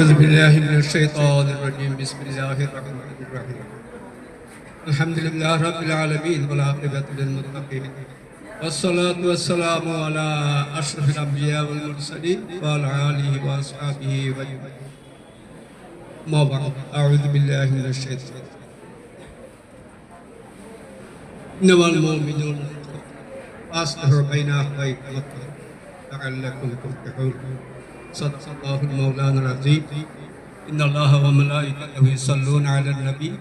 أعوذ بالله من الشيطان الرجيم. بسم الله الرحمن الرحيم. الحمد لله رب العالمين والعاقبة للمتقين. والصلاة والسلام على أشرف الأنبياء والمرسلين وعلى آله وأصحابه وأجمعين. ما بعد. أعوذ بالله من الشيطان. إنما المؤمنون أصلحوا بين أخويكم لعلكم تفلحون. صدق الله المولانا العظيم إن الله وملائكته يصلون على النبي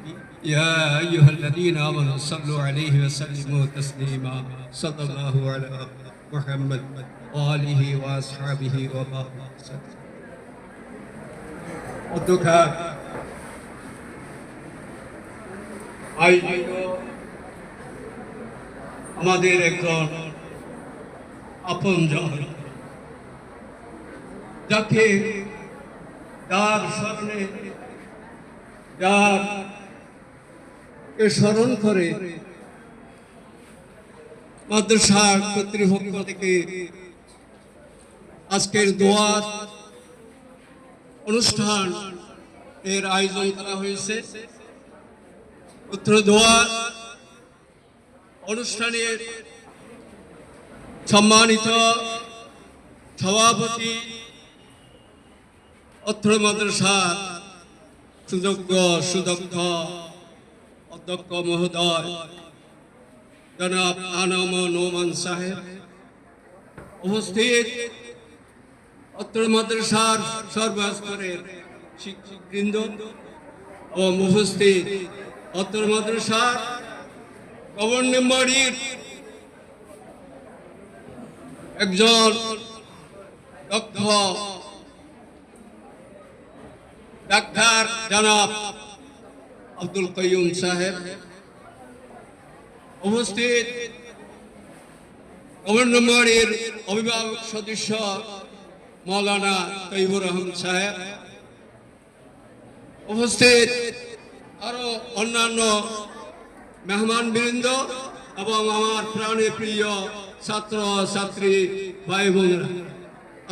يا أيها الذين آمنوا صلوا عليه وسلموا تسليما صلى الله على محمد وآله وأصحابه وبارك وسلم অধ্যক্ষা আয়োজিত আমাদের একজন আপনজন যাকে যার স্মরণে যার কে স্মরণ করে। মাদ্রাসা কর্তৃপক্ষ থেকে আজকের দোয়ার অনুষ্ঠান এর আয়োজন করা হয়েছে। উত্তর দোয়ার অনুষ্ঠানের সম্মানিত সভাপতি অত্র মাদ্রাসা, সুযোগ্য সুদক্ষ অধ্যক্ষ মহোদয়, জনাব আনাম নোমান সাহেব উপস্থিত। অত্র মাদ্রাসার সর্বস্তরের শিক্ষকবৃন্দ ও উপস্থিত। অত্র মাদ্রাসার গভর্নিং বডির একজন দক্ষ ডাক্তার জনাব আব্দুল কয়ুম সাহেব উপস্থিত। বডির অভিভাবক সদস্য মৌলানা তৈবুর রহমান সাহেব উপস্থিত। আরও অন্যান্য মেহমান বৃন্দ এবং আমার প্রাণে প্রিয় ছাত্র, ছাত্রী, ভাই বোনেরা,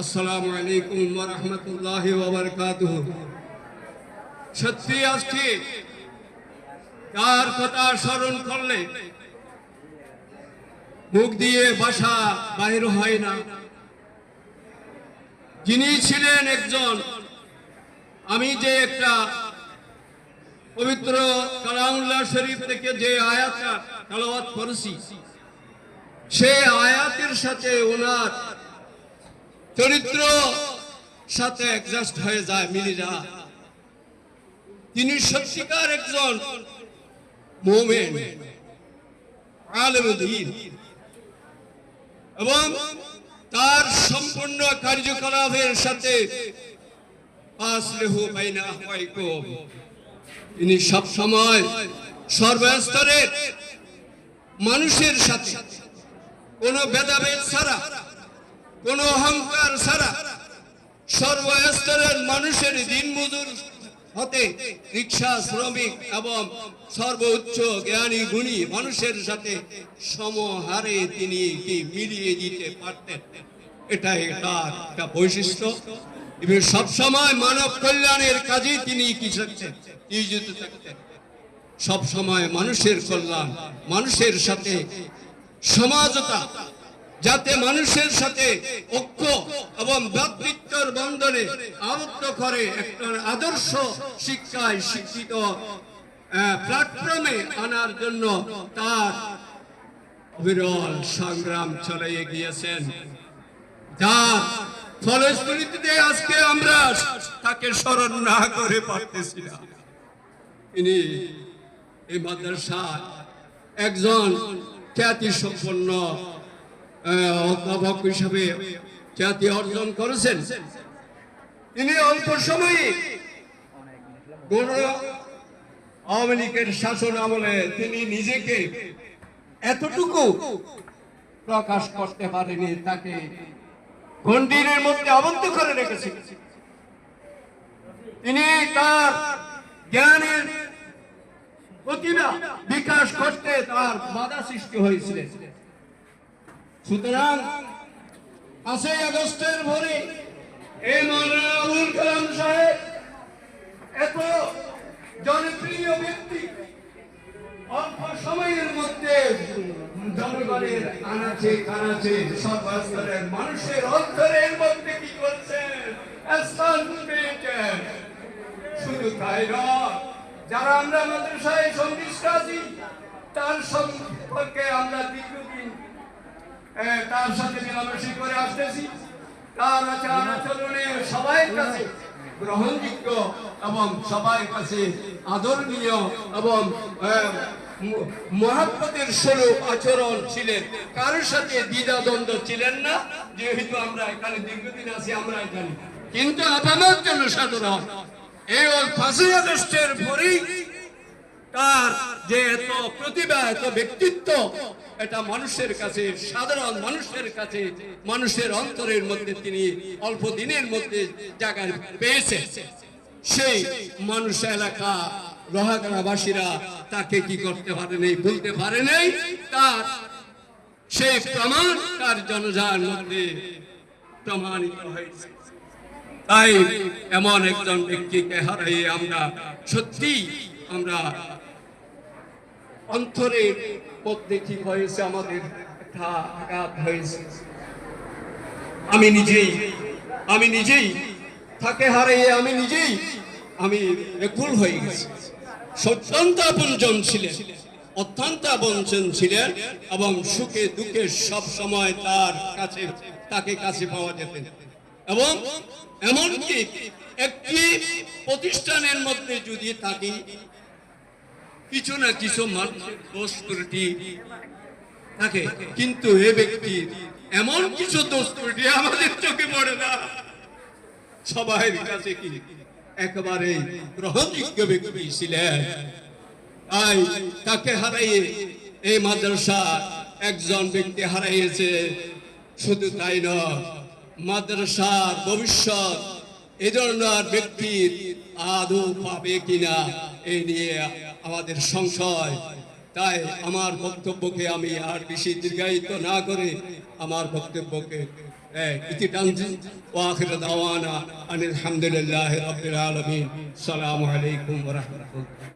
আসসালামু আলাইকুম রহমতুল্লাহ বাবরকাতুহ সত্যি আজকে কার কথা স্মরণ করলে মুখ দিয়ে বাসা বাহির হয় না। যিনি ছিলেন একজন, আমি যে একটা পবিত্র কালামুল্লাহ শরীফ থেকে যে আয়াতটা করেছি, সে আয়াতের সাথে ওনার চরিত্র সাথে অ্যাডজাস্ট হয়ে যায়, মিলে যায়। তিনি সত্যিকার একজন এবং তার সম্পূর্ণ কার্যকলাপের সাথে তিনি সব সময় সর্বস্তরের মানুষের সাথে, কোনো ভেদাভেদ ছাড়া, কোনো অহংকার ছাড়া সর্বস্তরের মানুষের দিন মজুর হতে রিক্সা, শ্রমিক এবং সর্বোচ্চ জ্ঞানী গুণী মানুষের সাথে সমহারে তিনি কি মিলিয়ে দিতে পারতেন? এটা তার একটা বৈশিষ্ট্য। এবং সবসময় মানব কল্যাণের কাজে তিনি কি থাকতেন? নিয়োজিত থাকতেন? সব সময় মানুষের কল্যাণ, মানুষের সাথে সমাজতা যাতে মানুষের সাথে ঐক্য এবং ব্যক্তিত্বর বন্ধনে আবদ্ধ করে একটা আদর্শ শিক্ষায় শিক্ষিত প্ল্যাটফর্মে আনার জন্য তার অবিরল সংগ্রাম চালিয়ে গিয়েছেন। যার ফলশ্রুতিতে আজকে আমরা তাকে স্মরণ না করে পারতেছি না। তিনি এই মাদ্রাসা একজন খ্যাতি সম্পন্ন অধ্যাপক হিসাবে খ্যাতি অর্জন করেছেন। তিনি অল্প সময়ে আওয়ামী লীগের শাসন আমলে তিনি নিজেকে এতটুকু প্রকাশ করতে পারেনি, তাকে গন্ডিরের মধ্যে আবদ্ধ করে রেখেছে। তিনি তার জ্ঞানের প্রতিভা বিকাশ করতে তার বাধা সৃষ্টি হয়েছিলেন সুতরাং পাঁচই আগস্টের ভোরে এই মৌলানা আবুল কালাম সাহেব এত জনপ্রিয় ব্যক্তি অল্প সময়ের মধ্যে জনগণের আনাচে কানাচে সব সর্বস্তরের মানুষের অন্তরের মধ্যে কি করছেন? শুধু তাই যারা আমরা মাদ্রাসায় সংগীত কাজী তার সম্পর্কে আমরা তার সাথে মেলামেশি করে আসতেছি। তার আচার আচরণে সবাই কাছে গ্রহণযোগ্য এবং সবাই কাছে আদরণীয় এবং আহ, ম- মহাব্বতের স্বরূপ আচরণ ছিলেন। কারোর সাথে দ্বিধা দ্বন্দ্ব ছিলেন না? যেহেতু আমরা এখানে দীর্ঘদিন আছি আমরা এখানে। কিন্তু আপামর জন্য সাধারণ এই পাঁচই আগস্টের পরেই তার যে এত প্রতিভা এত ব্যক্তিত্ব, এটা মানুষের কাছে, সাধারণ মানুষের কাছে, মানুষের অন্তরের মধ্যে তিনি অল্প দিনের মধ্যে জায়গা পেয়েছে সেই মানুষ এলাকা, রহাগারাবাসীরা তাকে কি করতে পারে নাই, বলতে পারে নাই? তার সেই প্রমাণ, তার জনজার মধ্যে প্রমাণিত হয়েছে। তাই এমন একজন ব্যক্তিকে হারাই আমরা সত্যি আমরা অন্তরের মধ্যে কি হয়েছে, আমাদের একটা আঘাত হয়েছে। আমি নিজেই আমি নিজেই তাকে হারিয়ে আমি নিজেই, আমি বেকুল হয়ে গেছি। অত্যন্ত আপনজন ছিলেন, অত্যন্ত আপনজন ছিলেন এবং সুখে দুঃখে সব সময় তার কাছে, তাকে কাছে পাওয়া যেতেন। এবং এমনকি একটি প্রতিষ্ঠানের মধ্যে যদি থাকি কিছু না কিছু দোষ ত্রুটি থাকে। কিন্তু এ ব্যক্তি এমন কিছু দোষ ত্রুটি আমাদের চোখে পড়ে না। সবাই কাছে কি? একেবারে গ্রহণযোগ্য ব্যক্তি ছিলেন। তাই তাকে হারাইয়ে এই মাদ্রাসা একজন ব্যক্তি হারাইয়েছে। শুধু তাই নয়, মাদ্রাসার ভবিষ্যৎ এ ধরনের ব্যক্তির আদৌ পাবে কিনা এই নিয়ে আমাদের সংশয়। তাই আমার বক্তব্যকে আমি আর বেশি দীর্ঘায়িত না করে আমার বক্তব্যকে আলহামদুলিল্লাহ আনিল হামদুলিল্লাহি রাব্বিল আলামিন। সালামু আলাইকুম রাহমাতুল্লাহ।